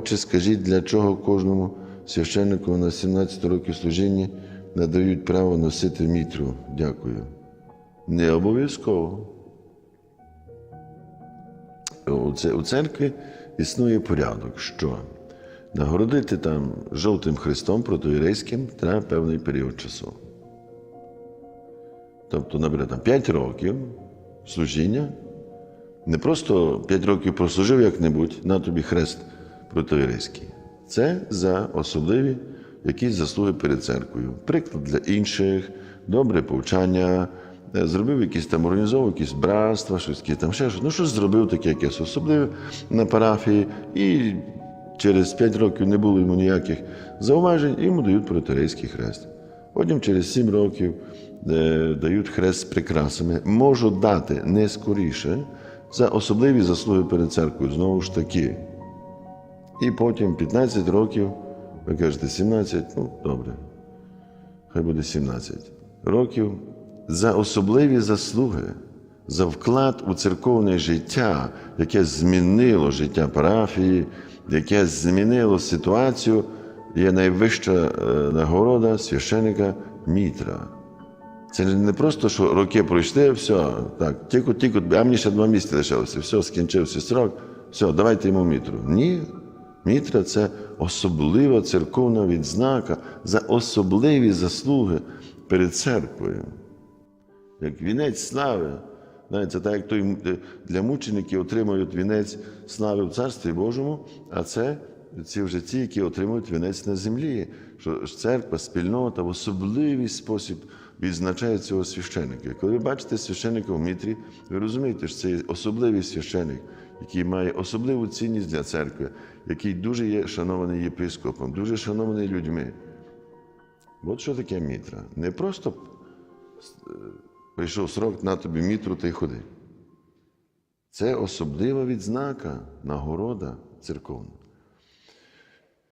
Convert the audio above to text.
Отче, скажіть, для чого кожному священнику на 17 років служіння надають право носити мітру? Дякую. Не обов'язково. У церкві існує порядок, що нагородити там жовтим хрестом протоїрейським треба певний період часу. Тобто, наприклад, 5 років служіння, не просто 5 років прослужив як-небудь, на тобі хрест протоїрейський. Це за особливі якісь заслуги перед церквою. Приклад для інших, добре повчання, е, зробив якісь там, організовував якісь братства, щось там ще щось. Ну, щось зробив таке якесь особливе на парафії, і через 5 років не було йому ніяких зауважень, йому дають протирейський хрест. Потім через 7 років е, дають хрест з прикрасами. Можуть дати не скоріше за особливі заслуги перед церквою, знову ж таки. І потім 15 років, ви кажете 17, ну добре, хай буде 17 років за особливі заслуги, за вклад у церковне життя, яке змінило життя парафії, яке змінило ситуацію, є найвища е, нагорода священика Мітра. Це не просто, що роки пройшли, все, так, тільки, тільки, а мені ще два місяці лишилося, все, скінчився срок, все, давайте йому мітру. Ні. Мітра це особлива церковна відзнака за особливі заслуги перед церквою. Як вінець слави. Знаєте, так як той е, для мучеників отримують вінець слави в Царстві Божому, а це ці вже ті, які отримують вінець на землі. Що церква, спільнота в особливий спосіб відзначає цього священника. Коли ви бачите священника в Мітрі, ви розумієте, що це особливий священик, який має особливу цінність для церкви, який дуже є шанований єпископом, дуже шанований людьми. От що таке мітра. Не просто е, прийшов срок на тобі мітру та й ходи. Це особлива відзнака, нагорода церковна.